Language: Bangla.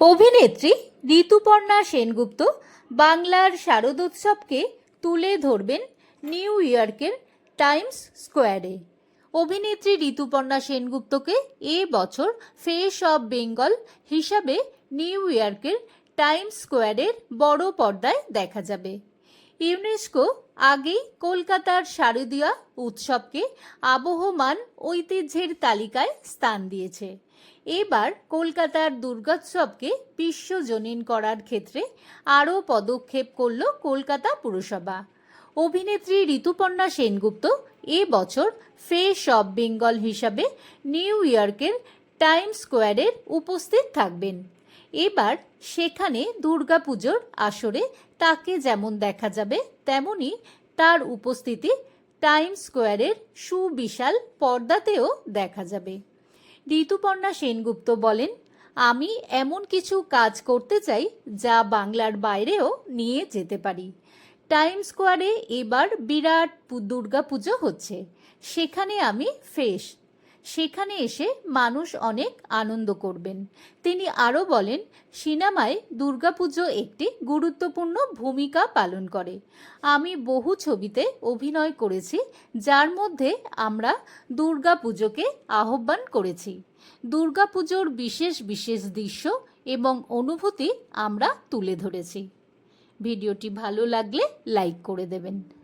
অভিনেত্রী ঋতুপর্ণা সেনগুপ্ত বাংলার শারদোৎসবকে তুলে ধরবেন নিউ ইয়র্কের টাইমস স্কোয়ারে। অভিনেত্রী ঋতুপর্ণা সেনগুপ্তকে এ বছর ফেস অব বেঙ্গল হিসাবে নিউ ইয়র্কের টাইমস স্কোয়ারের বড় পর্দায় দেখা যাবে। ইউনেস্কো আগেই কলকাতার শারদীয়া উৎসবকে আবহমান ঐতিহ্যের তালিকায় স্থান দিয়েছে। এবার কলকাতার দুর্গোৎসবকে বিশ্বজনীন করার ক্ষেত্রে আরও পদক্ষেপ করল কলকাতা পুরসভা। অভিনেত্রী ঋতুপর্ণা সেনগুপ্ত এ বছর ফেস অব বেঙ্গল হিসাবে নিউ ইয়র্কের টাইম স্কোয়ারের উপস্থিত থাকবেন। এবার সেখানে দুর্গাপুজোর আসরে তাকে যেমন দেখা যাবে, তেমনি তার উপস্থিতি টাইম স্কোয়ারের সুবিশাল পর্দাতেও দেখা যাবে। ঋতুপর্ণা সেনগুপ্ত বলেন, আমি এমন কিছু কাজ করতে চাই যা বাংলার বাইরেও নিয়ে যেতে পারি। টাইম স্কোয়ারে এবার বিরাট দুর্গাপুজো হচ্ছে। সেখানে আমি ফেস সেখানে এসে মানুষ অনেক আনন্দ করবেন। তিনি আরও বলেন, সিনেমায় দুর্গাপুজো একটি গুরুত্বপূর্ণ ভূমিকা পালন করে। আমি বহু ছবিতে অভিনয় করেছি, যার মধ্যে আমরা দুর্গাপুজোকে আহ্বান করেছি। দুর্গাপুজোর বিশেষ বিশেষ দৃশ্য এবং অনুভূতি আমরা তুলে ধরেছি। ভিডিওটি ভালো লাগলে লাইক করে দেবেন।